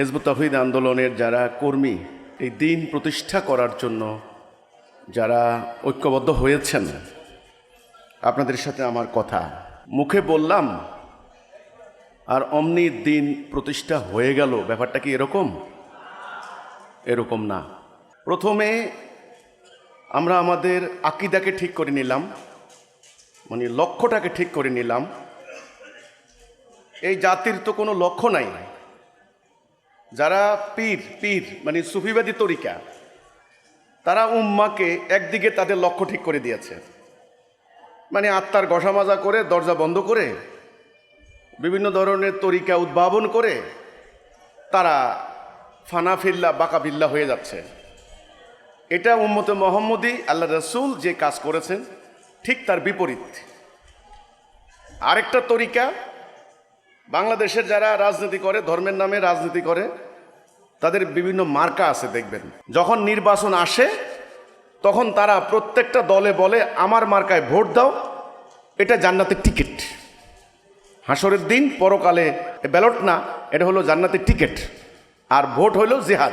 হেজবুত তহিদ আন্দোলনের যারা কর্মী, এই দিন প্রতিষ্ঠা করার জন্য যারা ঐক্যবদ্ধ হয়েছেন, আপনাদের সাথে আমার কথা। মুখে বললাম, আর অমনি দিন প্রতিষ্ঠা হয়ে গেল। ব্যাপারটা কি এরকম? এরকম না। প্রথমে আমরা আমাদের আকিদাকে ঠিক করে নিলাম মানে লক্ষ্যটাকে ঠিক করে নিলাম। এই জাতির তো কোনো লক্ষ্য নাই। যারা পীর পীর মানে সুফিবাদী তরিকা, তারা উম্মাকে একদিকে তাদের লক্ষ্য ঠিক করে দিয়েছে। মানে আত্মার ঘষা মাজা করে, দরজা বন্ধ করে, বিভিন্ন ধরনের তরিকা উদ্ভাবন করে, তারা ফানাফিল্লা বাকাবিল্লা হয়ে যাচ্ছে। এটা উম্মতে মোহাম্মদী আল্লাহ রসুল যে কাজ করেছেন, ঠিক তার বিপরীত। আরেকটা তরিকা, বাংলাদেশের যারা রাজনীতি করে, ধর্মের নামে রাজনীতি করে তাদের বিভিন্ন মার্কা আছে, দেখবেন। যখন নির্বাচন আসে, তখন তারা প্রত্যেকটা দলে বলে, আমার মার্কায় ভোট দাও, এটা জান্নাতের টিকিট। হাসরের দিন পরকালে ব্যালট না, এটা হলো জান্নাতের টিকিট। আর ভোট হলো জেহাদ।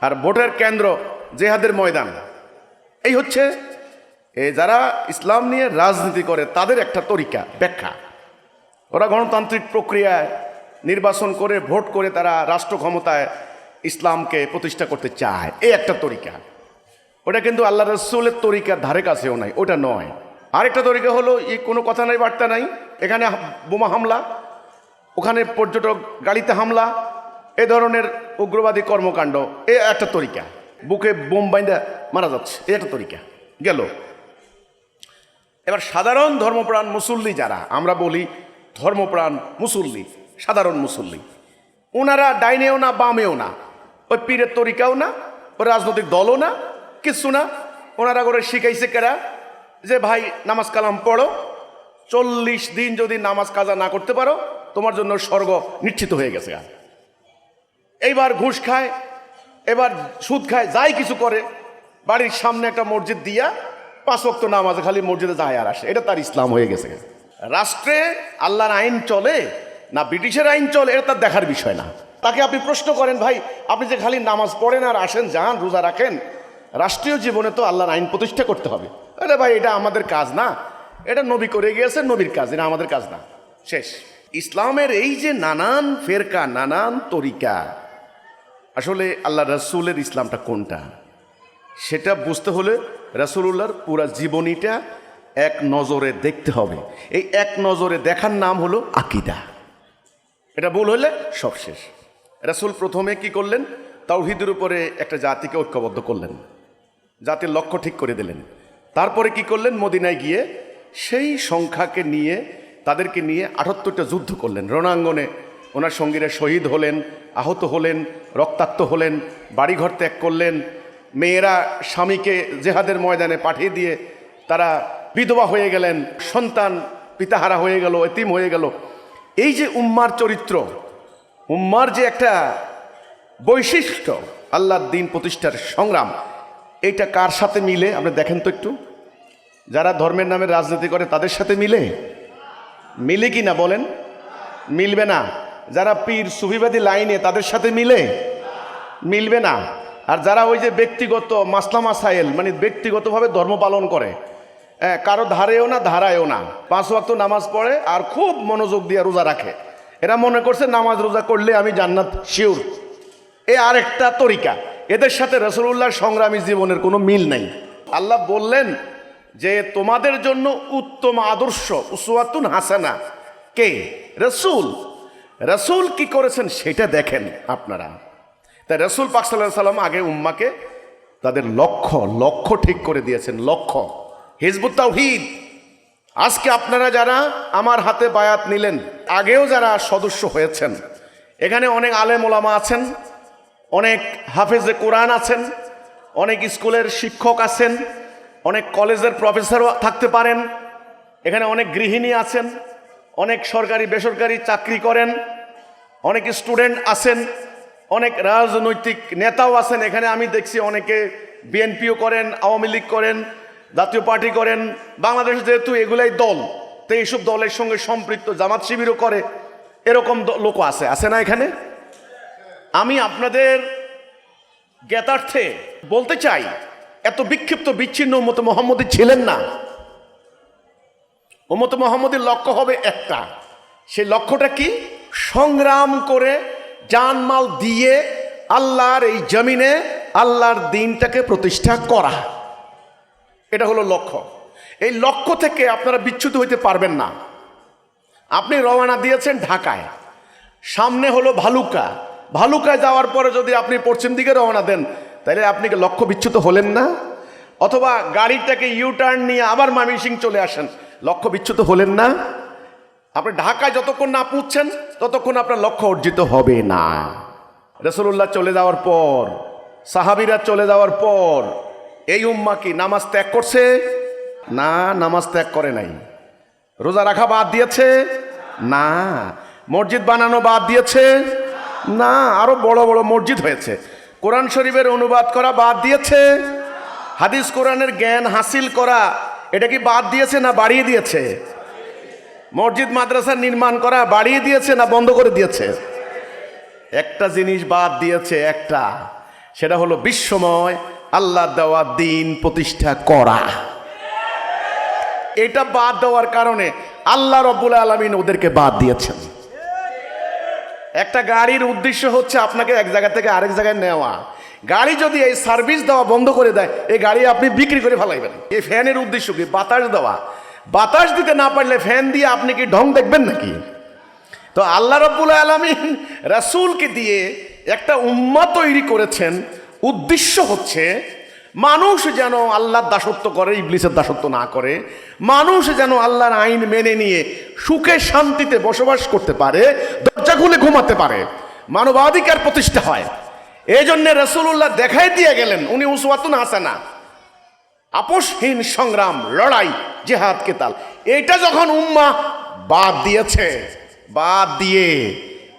আর ভোটের কেন্দ্র জেহাদের ময়দান। এই হচ্ছে, এ যারা ইসলাম নিয়ে রাজনীতি করে, তাদের একটা তরিকা, ব্যাখ্যা। ওরা গণতান্ত্রিক প্রক্রিয়ায় নির্বাচন করে, ভোট করে তারা রাষ্ট্র ক্ষমতায় ইসলামকে প্রতিষ্ঠা করতে চায়। এই একটা তরিকা। ওটা কিন্তু আল্লাহ রসুলের তরিকার ধারে কাছেও নাই, ওটা নয়। আরেকটা তরিকা হলো এই কোনো কথা নাই, বার্তা নাই। এখানে বোমা হামলা, ওখানে পর্যটক গাড়িতে হামলা, এ ধরনের উগ্রবাদী কর্মকাণ্ড, এ একটা তরিকা। বুকে বোম বাইন্দা মারা যাচ্ছে, এ একটা তরিকা। গেল। এবার সাধারণ ধর্মপ্রাণ মুসল্লি যারা, আমরা বলি ধর্মপ্রাণ মুসল্লি, সাধারণ মুসল্লি ওনারা ডাইনেও না বামেও না। ওই পীরের তরিকাও না, ওই রাজনৈতিক দলও না কিচ্ছু না। ওনারা করে শিখাইছে কেরা? যে ভাই, নামাজ কালাম পড়ো। চল্লিশ দিন যদি নামাজ কাজা না করতে পারো, তোমার জন্য স্বর্গ নিশ্চিত হয়ে গেছে এইবার ঘুষ খায়, এবার সুদ খায়, যাই কিছু করে, বাড়ির সামনে একটা মসজিদ দিয়া পাঁচ ওয়াক্ত নামাজে খালি মসজিদে যায় আর আসে। এটা তার ইসলাম হয়ে গেছে। রাষ্ট্রে আল্লাহর আইন চলে না ব্রিটিশের আইন চলে, এটা তার দেখার বিষয় না। তাকে আপনি প্রশ্ন করেন, ভাই, আপনি যে খালি নামাজ পড়েন আর আসেন, যান, রোজা রাখেন, রাষ্ট্রীয় জীবনে তো আল্লাহর আইন প্রতিষ্ঠা করতে হবে। আরে ভাই, এটা আমাদের কাজ না। এটা নবী করে গিয়েছে নবীর কাজ, এটা আমাদের কাজ না। শেষ। ইসলামের এই যে নানান ফেরকা, নানান তরিকা, আসলে আল্লাহ রসুলের ইসলামটা কোনটা? সেটা বুঝতে হলে রসুল্লাহর পুরা জীবনীটা এক নজরে দেখতে হবে। এই এক নজরে দেখার নাম হলো আকিদা। এটা ভুল হলে সব শেষ। রাসুল প্রথমে কি করলেন? তাওহিদের উপরে একটা জাতিকে ঐক্যবদ্ধ করলেন। জাতির লক্ষ্য ঠিক করে দিলেন। তারপরে কি করলেন? মদিনায় গিয়ে সেই সংখ্যাকে নিয়ে, তাদেরকে নিয়ে আটাত্তরটা যুদ্ধ করলেন। রণাঙ্গনে ওনার সঙ্গীরা শহীদ হলেন, আহত হলেন, রক্তাক্ত হলেন, বাড়িঘর ত্যাগ করলেন। মেয়েরা স্বামীকে জেহাদের ময়দানে পাঠিয়ে দিয়ে তারা বিধবা হয়ে গেলেন, সন্তান পিতাহারা হয়ে গেল, এতিম হয়ে গেল। এই যে উম্মার চরিত্র উম্মার যে একটা বৈশিষ্ট্য, আল্লাহর দিন প্রতিষ্ঠার সংগ্রাম এইটা কার সাথে মিলে? আপনি দেখেন তো একটু। যারা ধর্মের নামে রাজনীতি করে, তাদের সাথে মিলে? মিলে কি না বলেন? মিলবে না। যারা পীর সুফিবাদী লাইনে, তাদের সাথে মিলে? মিলবে না। আর যারা ওই যে ব্যক্তিগত মাসলা মাসাইল মানে ব্যক্তিগতভাবে ধর্ম পালন করে হ্যাঁ কারও ধারেও না, ধারায়ও না। পাঁচ ওয়াক্ত নামাজ পড়ে আর খুব মনোযোগ দিয়ে রোজা রাখে। এরা মনে করছে নামাজ রোজা করলে আমি জান্নাত শিওর। এ আরেকটা তরিকা। এদের সাথে রসুল্লাহর সংগ্রামী জীবনের কোনো মিল নাই। আল্লাহ বললেন যে, তোমাদের জন্য উত্তম আদর্শ উসওয়াতুন হাসানা। কে? রসুল। রসুল কি করেছেন সেটা দেখেন আপনারা। তাই রসুল পাক সাল্লাহ সাল্লাম আগে উম্মাকে তাদের লক্ষ্য লক্ষ্য ঠিক করে দিয়েছেন। লক্ষ্য। হিজবুত তাওহিদ। আজকে আপনারা যারা আমার হাতে বায়াত নিলেন, আগেও যারা সদস্য হয়েছেন, এখানে অনেক আলেম ওলামা আছেন, অনেক হাফেজে কোরআন আছেন, অনেক স্কুলের শিক্ষক আছেন, অনেক কলেজের প্রফেসরও থাকতে পারেন, এখানে অনেক গৃহিণী আছেন, অনেক সরকারি বেসরকারি চাকরি করেন, অনেক স্টুডেন্ট আছেন, অনেক রাজনৈতিক নেতাও আছেন, এখানে আমি দেখছি অনেকে বিএনপিও করেন, আওয়ামী লীগ করেন জাতীয় পার্টি করেন। বাংলাদেশ যেহেতু এগুলাই দল, তো এইসব দলের সঙ্গে সম্পৃক্ত জামাত শিবিরও করে। এরকম লোকও আছে। আছে না এখানে? আমি আপনাদের জ্ঞাতার্থে বলতে চাই, এত বিক্ষিপ্ত বিচ্ছিন্ন উম্মত মোহাম্মদী ছিলেন না। ওমত মোহাম্মদের লক্ষ্য হবে একটা। সেই লক্ষ্যটা কি? সংগ্রাম করে জানমাল দিয়ে আল্লাহর এই জমিনে আল্লাহর দিনটাকে প্রতিষ্ঠা করা। এটা হলো লক্ষ্য। এই লক্ষ্য থেকে আপনারা বিচ্যুত হইতে পারবেন না। আপনি রওনা দিয়েছেন ঢাকায়। সামনে হলো ভালুকা। ভালুকায় যাওয়ার পরে যদি আপনি পশ্চিম দিকে রওনা দেন, তাহলে আপনি লক্ষ্য বিচ্যুত হলেন না? অথবা গাড়িটাকে ইউ টার্ন নিয়ে আবার মামিসিং চলে আসেন, লক্ষ্য বিচ্যুত হলেন না? আপনি ঢাকায় যতক্ষণ না পুঁছছেন ততক্ষণ আপনার লক্ষ্য অর্জিত হবে না। রসুল্লাহ চলে যাওয়ার পর, সাহাবিরা চলে যাওয়ার পর এই উম্মা কি নামাজ ত্যাগ করছে? না, নামাজ ত্যাগ করে নাই। রোজা রাখা বাদ দিয়েছে? না। মসজিদ বানানো বাদ দিয়েছে? না। আরও বড় বড় মসজিদ হয়েছে। কোরআন শরীফের অনুবাদ করা বাদ দিয়েছে? হাদিস কোরআনের জ্ঞান হাসিল করা, এটা কি বাদ দিয়েছে না বাড়িয়ে দিয়েছে? মসজিদ মাদ্রাসা নির্মাণ করা বাড়িয়ে দিয়েছে না বন্ধ করে দিয়েছে? একটা জিনিস বাদ দিয়েছে একটা, সেটা হলো বিশ্বময়। আল্লাহ দেওয়া দিন প্রতিষ্ঠা করা। এটা বাদ দেওয়ার কারণে আল্লাহ রব্বুল আলমিন ওদেরকে বাদ দিয়েছেন। একটা গাড়ির উদ্দেশ্য হচ্ছে আপনাকে এক জায়গা থেকে আরেক জায়গায় নেওয়া। গাড়ি যদি এই সার্ভিস দেওয়া বন্ধ করে দেয়, এই গাড়ি আপনি বিক্রি করে ফেলাইবেন। এই ফ্যানের উদ্দেশ্য কি? বাতাস দেওয়া। বাতাস দিতে না পারলে ফ্যান দিয়ে আপনি কি ঢং দেখবেন নাকি? তো আল্লাহ রব্বুল আলমিন রাসুলকে দিয়ে একটা উম্মা তৈরি করেছেন উদ্দেশ্য হচ্ছে, মানুষ যেন আল্লাহর দাসত্ব করে, ইবলিসের দাসত্ব না করে, মানুষ যেন আল্লাহর আইন মেনে নিয়ে সুখে শান্তিতে বসবাস করতে পারে, দরজা খুলে ঘুমাতে পারে, মানবাধিকার প্রতিষ্ঠা হয়। এই জন্য রসুল্লাহ দেখাই দিয়ে গেলেন, উনি উসওয়াতুন হাসানা, আপোষহীন সংগ্রাম, লড়াই, জেহাদ, কেতাল। এইটা যখন উম্মা বাদ দিয়েছে, বাদ দিয়ে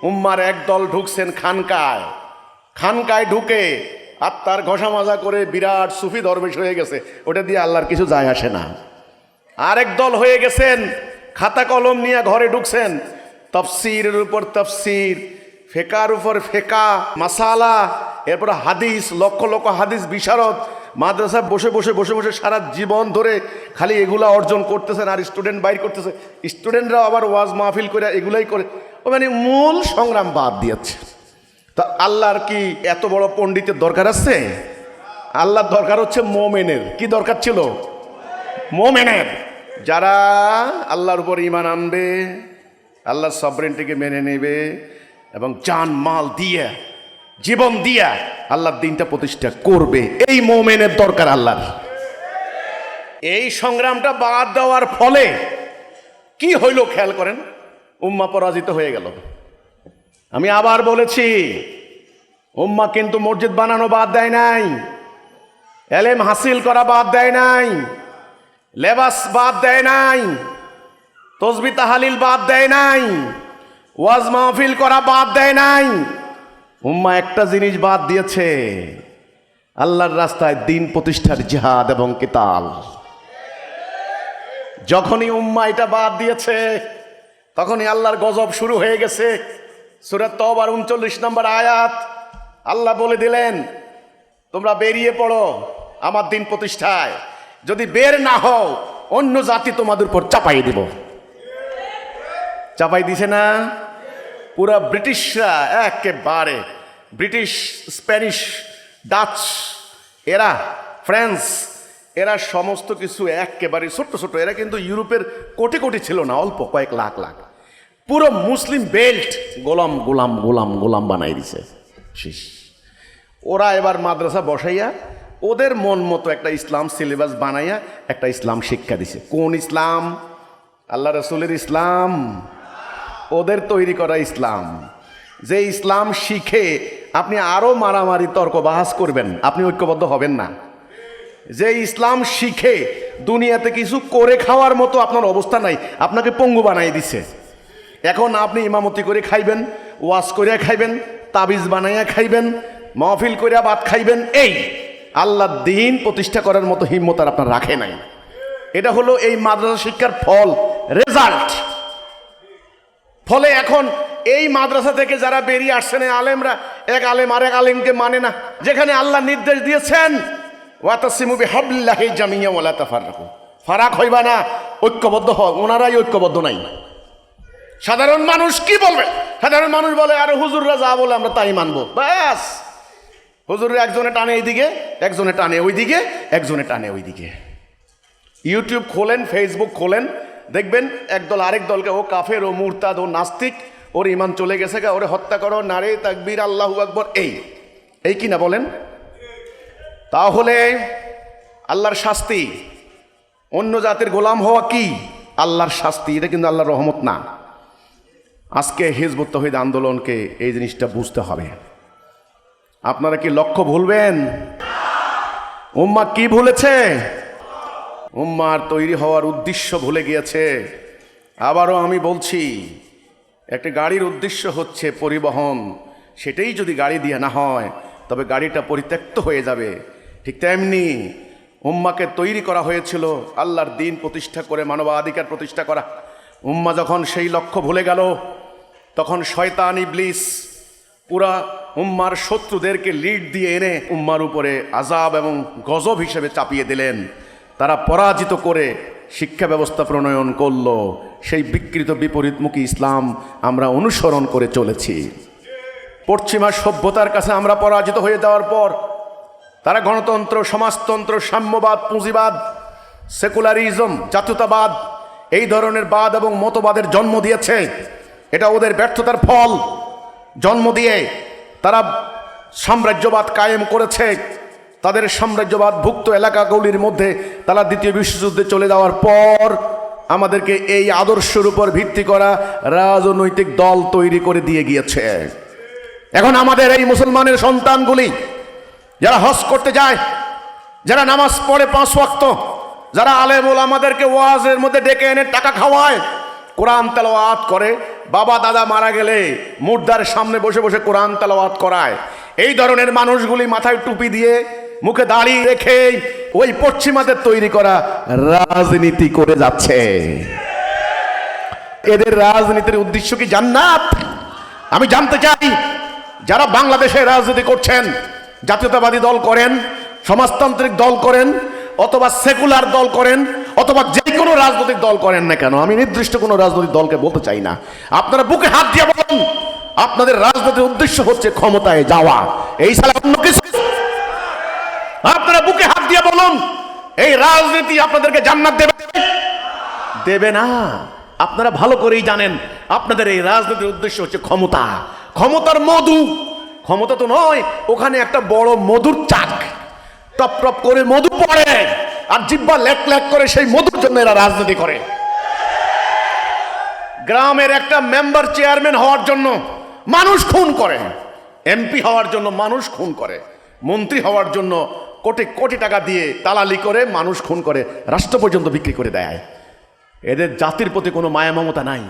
উম্মার একদল ঢুকছেন খানকায় খানকায় ঢুকে আত্মার ঘষা মাজা করে বিরাট সুফি দরবেশ হয়ে গেছে। ওটা দিয়ে আল্লাহর কিছু যায় আসে না। আরেক দল হয়ে গেছেন, খাতা কলম নিয়ে ঘরে ঢুকছেন। তফসিরের উপর তফসির, ফেকার উপর ফেকা, মাসালা, এরপর হাদিস, লক্ষ লক্ষ হাদিস বিশারদ। মাদ্রাসায় বসে বসে বসে বসে সারা জীবন ধরে খালি এগুলা অর্জন করতেছেন আর স্টুডেন্ট বাইর করতেছে। স্টুডেন্টরা আবার ওয়াজ মাহফিল করে, এগুলাই করে। ও মানে মূল সংগ্রাম বাদ দিয়েছে। তা আল্লাহর কি এত বড় পণ্ডিতের দরকার আছে? আল্লাহর দরকার হচ্ছে মোমেনের। কি দরকার ছিল? মোমেনের। যারা আল্লাহর উপর ইমান আনবে, আল্লাহর সবরেন্টিকে মেনে নেবে এবং জান, মাল দিয়ে, জীবন দিয়া আল্লাহর দিনটা প্রতিষ্ঠা করবে। এই মোমেনের দরকার আল্লাহর। এই সংগ্রামটা বাদ দেওয়ার ফলে কি হইল খেয়াল করেন? উম্মা পরাজিত হয়ে গেল। আমি আবার বলেছি, উম্মা কিন্তু মসজিদ বানানো বাদ দেয় নাই, এলেম হাসিল করা বাদ দেয় নাই, লেবাস বাদ দেয় নাই, তসবি তাহালিল বাদ দেয় নাই, ওয়াজ মাহফিল করা বাদ দেয় নাই। উম্মা একটা জিনিস বাদ দিয়েছে, আল্লাহর রাস্তায় দিন প্রতিষ্ঠার জিহাদ এবং কিতাল। যখনই উম্মা এটা বাদ দিয়েছে, তখনই আল্লাহর গজব শুরু হয়ে গেছে। সুরাত তবার উনচল্লিশ নম্বর আয়াত। আল্লাহ বলে দিলেন, তোমরা বেরিয়ে পড়ো আমার দিন প্রতিষ্ঠায়। যদি বের না হও, অন্য জাতি তোমাদের উপর চাপাই দিব। চাপাই দিছে না? পুরা ব্রিটিশরা একেবারে, ব্রিটিশ, স্প্যানিশ, ডাচ, এরা, ফ্রান্স, এরা সমস্ত কিছু একেবারে ছোট্ট ছোট এরা কিন্তু ইউরোপের কোটি কোটি ছিল না, অল্প কয়েক লাখ লাখ। পুরো মুসলিম বেল্ট। গোলাম গোলাম গোলাম গোলাম বানাই দিছে। শেষ ওরা এবার মাদ্রাসা বসাইয়া ওদের মন মতো একটা ইসলাম সিলেবাস বানাইয়া একটা ইসলাম শিক্ষা দিছে। কোন ইসলাম? আল্লাহ রসুলের ইসলাম। ওদের তৈরি করা ইসলাম। যে ইসলাম শিখে আপনি আরও মারামারি তর্ক বাহাস করবেন আপনি ঐক্যবদ্ধ হবেন না। যে ইসলাম শিখে দুনিয়াতে কিছু করে খাওয়ার মতো আপনার অবস্থা নাই আপনাকে পঙ্গু বানাই দিছে। এখন আপনি ইমামতি করে খাইবেন ওয়াশ করিয়া খাইবেন, তাবিজ বানাইয়া খাইবেন, মহফিল করিয়া ভাত খাইবেন, এই আল্লাহ দিন প্রতিষ্ঠা করার মতো হিম্মত আর আপনার রাখে নাই। এটা হলো এই মাদ্রাসা শিক্ষার ফল রেজাল্ট ফলে এখন এই মাদ্রাসা থেকে যারা বেরিয়ে আসছেন আলেমরা, এক আলেম আরেক আলেমকে মানে না। যেখানে আল্লাহ নির্দেশ দিয়েছেন ওয়াতাসিমুবি হাবলিল্লাহি জামিয়া ওয়ালা তাফাররাকু। ফারাক হইবা না, ঐক্যবদ্ধ হও। ওনারাই ঐক্যবদ্ধ নাই। সাধারণ মানুষ কি বলবে? সাধারণ মানুষ বলে, আরে হুজুররা যা বলে আমরা তাই মানবো। ব্যাস। হুজুররা একজনে টানে এইদিকে, একজনে টানে ওইদিকে, একজনে টানে ওইদিকে। ইউটিউব খোলেন ফেসবুক খোলেন, দেখবেন একদল আরেক দলকে, ও কাফের, ও মুরতাদ, ও নাস্তিক, ওর ইমান চলে গেছে গা, ওরে হত্যা করো, নারে তাকবীর, আল্লাহু আকবর, এই। এই কি না বলেন? তাহলে আল্লাহর শাস্তি, অন্য জাতির গোলাম হওয়া কি? আল্লাহর শাস্তি, এটা কিন্তু আল্লাহর রহমত না। আজকে হিজবুত তহিদ আন্দোলনকে এই জিনিসটা বুঝতে হবে। আপনারা কি লক্ষ্য ভুলবেন? উম্মা কি ভুলেছে? উম্মার তৈরি হওয়ার উদ্দেশ্য ভুলে গিয়েছে। আবারও আমি বলছি, একটা গাড়ির উদ্দেশ্য হচ্ছে পরিবহন। সেটাই যদি গাড়ি দিয়ে না হয়, তবে গাড়িটা পরিত্যক্ত হয়ে যাবে। ঠিক তেমনি উম্মাকে তৈরি করা হয়েছিল আল্লাহর দিন প্রতিষ্ঠা করে, মানবাধিকার প্রতিষ্ঠা করা। উম্মা যখন সেই লক্ষ্য ভুলে গেল তখন শয়তান ইবলিস পুরা উম্মার শত্রুদেরকে লিড দিয়ে এনে উম্মার উপরে আজাব এবং গজব হিসেবে চাপিয়ে দিলেন। তারা পরাজিত করে শিক্ষা ব্যবস্থা প্রণয়ন করল। সেই বিকৃত বিপরীতমুখী ইসলাম আমরা অনুসরণ করে চলেছি। পশ্চিমা সভ্যতার কাছে আমরা পরাজিত হয়ে যাওয়ার পর তারা গণতন্ত্র, সমাজতন্ত্র, সাম্যবাদ, পুঁজিবাদ, সেকুলারিজম, জাতীয়তাবাদ, এই ধরনের বাদ এবং মতবাদের জন্ম দিয়েছে। এটা ওদের ব্যর্থতার ফল। জন্ম দিয়ে তারা সাম্রাজ্যবাদ কায়েম করেছে। তাদের সাম্রাজ্যবাদ ভুক্ত এলাকাগুলির মধ্যে তারা দ্বিতীয় বিশ্বযুদ্ধে চলে যাওয়ার পর আমাদেরকে এই আদর্শের উপর ভিত্তি করা রাজনৈতিক দল তৈরি করে দিয়ে গিয়েছে। এখন আমাদের এই মুসলমানের সন্তানগুলি, যারা হজ করতে যায়, যারা নামাজ পড়ে পাঁচ ওয়াক্ত, যারা আলেমুল আমাদেরকে ওয়াজের মধ্যে ডেকে এনে টাকা খাওয়ায়, কোরআন তেলাওয়াত করে বাবা, দাদা মারা গেলে মুর্দার সামনে বসে বসে কোরআন তেলাওয়াত করায়। এই ধরনের মানুষগুলি মাথায় টুপি দিয়ে মুখে দাঁড়িয়ে রেখে ওই পশ্চিমাদের তৈরি করা রাজনীতি করে যাচ্ছে। এদের রাজনীতির উদ্দেশ্য কি জান্নাত? আমি জানতে চাই, যারা বাংলাদেশে রাজনীতি করছেন, জাতীয়তাবাদী দল করেন, সমাজতান্ত্রিক দল করেন অথবা সেকুলার দল করেন, অথবা যে কোনো রাজনৈতিক দল করেন না কেন, আমি নির্দিষ্ট কোনো রাজনৈতিক দলকে বলতে চাই না। আপনারা বুকে হাত দিয়ে বলুন, আপনাদের রাজনৈতিক উদ্দেশ্য হচ্ছে ক্ষমতায় যাওয়া। এই সালে অন্য কিছু আপনারা বুকে হাত দিয়ে বলুন, এই রাজনীতি আপনাদেরকে জান্নাত দেবে দেবে না। আপনারা ভালো করেই জানেন, আপনাদের এই রাজনীতির উদ্দেশ্য হচ্ছে ক্ষমতা। ক্ষমতার মধু। ক্ষমতা তো নয়, ওখানে একটা বড় মধুর চাক। টপ টপ করে মধু পড়ে। আর জিব্বা লেক লেক করে সেই মধুর জন্য এরা রাজনীতি করে। গ্রামের একটা মেম্বার চেয়ারম্যান হওয়ার জন্য মানুষ খুন করে। এমপি হওয়ার জন্য মানুষ খুন করে। মন্ত্রী হওয়ার জন্য কোটি কোটি টাকা দিয়ে তালালি করে মানুষ খুন করে, রাষ্ট্র পর্যন্ত বিক্রি করে দেয়। এদের জাতির প্রতি কোনো মায়া মমতা নাই।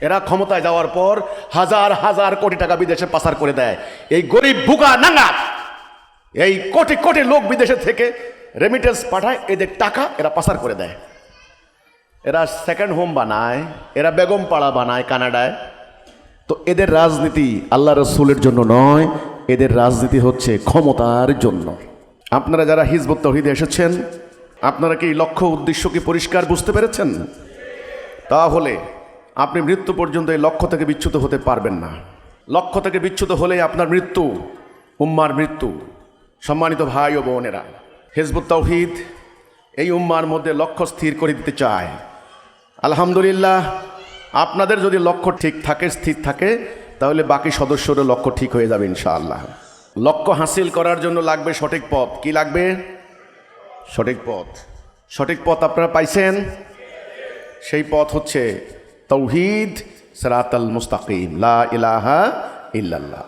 এরা ক্ষমতায় যাওয়ার পর হাজার হাজার কোটি টাকা বিদেশে পাচার করে দেয়। এই গরিব ভুকা নাঙ্গা এই কোটি কোটি লোক বিদেশে থেকে রেমিটেন্স পাঠায়, এদের টাকা এরা পাচার করে দেয়। এরা সেকেন্ড হোম বানায়, এরা বেগম পাড়া বানায় কানাডায়। তো এদের রাজনীতি আল্লাহ রসুলের জন্য নয়, এদের রাজনীতি হচ্ছে ক্ষমতার জন্য। আপনারা যারা হিজবত তহিদে এসেছেন, আপনারা কি লক্ষ্য উদ্দেশ্য কি পরিষ্কার বুঝতে পেরেছেন? তাহলে আপনি মৃত্যু পর্যন্ত এই লক্ষ্য থেকে বিচ্যুত হতে পারবেন না। লক্ষ্য থেকে বিচ্যুত হলেই আপনার মৃত্যু, উম্মার মৃত্যু। সম্মানিত ভাই ও বোনেরা, হিজবুত তৌহিদ এই উম্মার মধ্যে লক্ষ্য স্থির করে দিতে চায়। আলহামদুলিল্লাহ, আপনাদের যদি লক্ষ্য ঠিক থাকে, স্থির থাকে, তাহলে বাকি সদস্যরও লক্ষ্য ঠিক হয়ে যাবে ইনশাআল্লাহ। লক্ষ্য হাসিল করার জন্য লাগবে সঠিক পথ। কি লাগবে? সঠিক পথ। সঠিক পথ আপনারা পাইছেন? সেই পথ হচ্ছে তৌহিদ, সেরাতাল মুস্তাকিম। লা ইলাহা ইল্লাল্লাহ।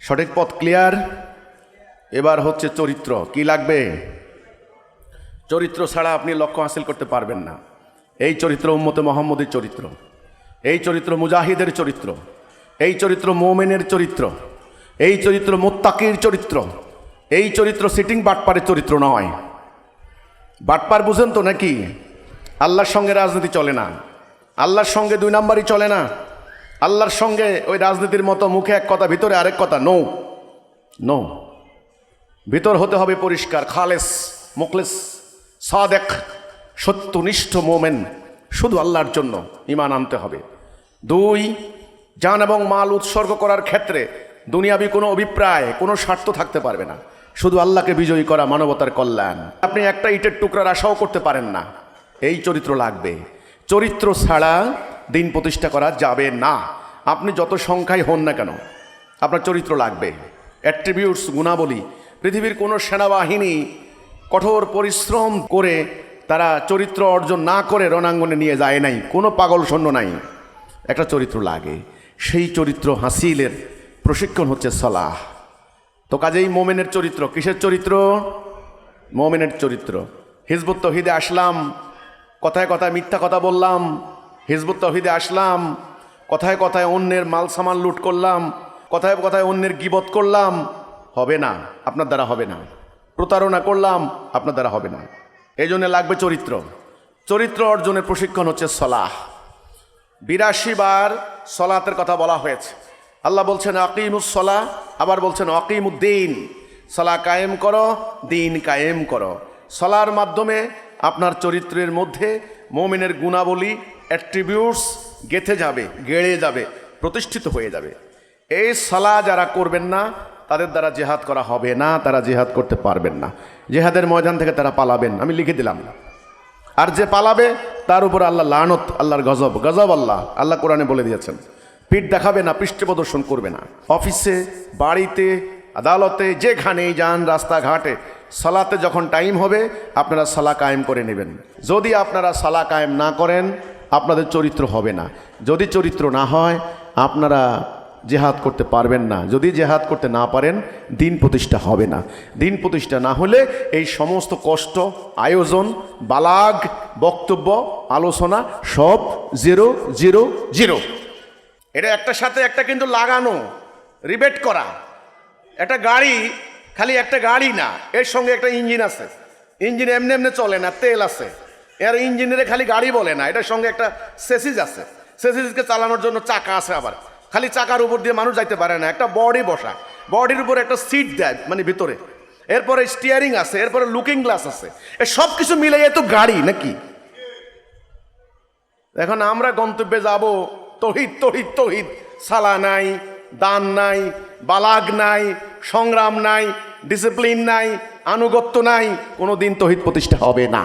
সঠিক পথ ক্লিয়ার? এবার হচ্ছে চরিত্র, কি লাগবে? চরিত্র ছাড়া আপনি লক্ষ্য হাসিল করতে পারবেন না। এই চরিত্র উম্মতে মোহাম্মদের চরিত্র, এই চরিত্র মুজাহিদের চরিত্র, এই চরিত্র মোমেনের চরিত্র, এই চরিত্র মোত্তাকির চরিত্র, এই চরিত্র সিটিং বাটপারের চরিত্র নয়। বাটপার বুঝেন তো নাকি? আল্লাহর সঙ্গে রাজনীতি চলে না। আল্লাহর সঙ্গে দুই নাম্বারই চলে না। আল্লাহর সঙ্গে ওই রাজনীতির মতো মুখে এক কথা, ভিতরে আরেক কথা নৌ নো ভিতর হতে হবে পরিষ্কার, খালেস, মুখলেস, সাদেক, সত্যনিষ্ঠ মোমেন। শুধু আল্লাহর জন্য ইমান আনতে হবে। দুই যান এবং মাল উৎসর্গ করার ক্ষেত্রে দুনিয়াবি কোনো অভিপ্রায়, কোনো স্বার্থ থাকতে পারবে না। শুধু আল্লাহকে বিজয়ী করা মানবতার কল্যাণ। আপনি একটা ইটের টুকরার আশাও করতে পারেন না। এই চরিত্র লাগবে। চরিত্র ছাড়া দিন প্রতিষ্ঠা করা যাবে না। আপনি যত সংখ্যায় হন না কেন, আপনার চরিত্র লাগবে। অ্যাট্রিবিউটস, গুণাবলী পৃথিবীর কোনো সেনাবাহিনী কঠোর পরিশ্রম করে তারা চরিত্র অর্জন না করে রণাঙ্গনে নিয়ে যায় নাই, কোনো পাগল সৈন্য নাই। একটা চরিত্র লাগে, সেই চরিত্র হাসিলের প্রশিক্ষণ হচ্ছে সলাহ। তো কাজেই মোমেনের চরিত্র, কিসের চরিত্র? মোমেনের চরিত্র। হিজবুত তহিদে আসলাম, কথায় কথায় মিথ্যা কথা বললাম, হিজবুত তহিদে আসলাম, কথায় কথায় অন্যের মাল সামান লুট করলাম, কথায় কথায় অন্যের গিবত করলাম হবে না, আপনার দ্বারা হবে না। প্রতারণা করলাম, আপনার দ্বারা হবে না। এই জন্য লাগবে চরিত্র। চরিত্র অর্জনের প্রশিক্ষণ হচ্ছে সলাহ। বিরাশি বার সলাতের কথা বলা হয়েছে। আল্লাহ বলছেন আকিমুসলা আবার বলছেন অকিমুদ্দিন সলা কায়েম করো, দিন কায়েম করো। সলার মাধ্যমে আপনার চরিত্রের মধ্যে মোমিনের গুণাবলী অ্যাট্রিবিউটস গেথে যাবে, গেড়ে যাবে, প্রতিষ্ঠিত হয়ে যাবে। এই সলা যারা করবেন না তাদের দ্বারা জেহাদ করা হবে না, তারা জেহাদ করতে পারবেন না। জেহাদের ময়দান থেকে তারা পালাবেন, আমি লিখে দিলাম। আর যে পালাবে, তার উপর আল্লাহ লানত, আল্লাহর গজব গজব আল্লাহ আল্লাহ কোরআনে বলে দিয়েছেন। পিঠ দেখাবে না, পৃষ্ঠ প্রদর্শন করবে না। অফিসে, বাড়িতে, আদালতে যেখানেই যান, রাস্তাঘাটে, সালাতে যখন টাইম হবে, আপনারা সালা কায়েম করে নেবেন। যদি আপনারা সালা কায়েম না করেন, আপনাদের চরিত্র হবে না। যদি চরিত্র না হয়, আপনারা জেহাদ করতে পারবেন না। যদি জেহাদ করতে না পারেন, দিন প্রতিষ্ঠা হবে না। দিন প্রতিষ্ঠা না হলে এই সমস্ত কষ্ট, আয়োজন, বালাগ, বক্তব্য, আলোচনা সব জিরো জিরো জিরো। এটা একটা সাথে একটা কিন্তু লাগানো, রিবেট করা। একটা গাড়ি, খালি একটা গাড়ি না, এর সঙ্গে একটা ইঞ্জিন আছে। ইঞ্জিন এমনি এমনি চলে না, তেল আছে। এর ইঞ্জিনের খালি গাড়ি বলে না, এটার সঙ্গে একটা সেসিস আছে। সেসিসকে চালানোর জন্য চাকা আছে আবার। খালি চাকার উপর দিয়ে মানুষ যাইতে পারে না, একটা বডি বসা। বডির উপর একটা সিট দেয় মানে ভিতরে। এরপরে স্টিয়ারিং আছে, এরপরে লুকিং গ্লাস আছে। এ সব কিছু মিলে তো গাড়ি নাকি? এখন আমরা গন্তব্যে যাব, তহিদ তহিদ তহিদ। সালা নাই, দান নাই, বালাগ নাই, সংগ্রাম নাই ডিসিপ্লিন নাই, আনুগত্য নাই কোনো দিন তহিদ প্রতিষ্ঠা হবে না।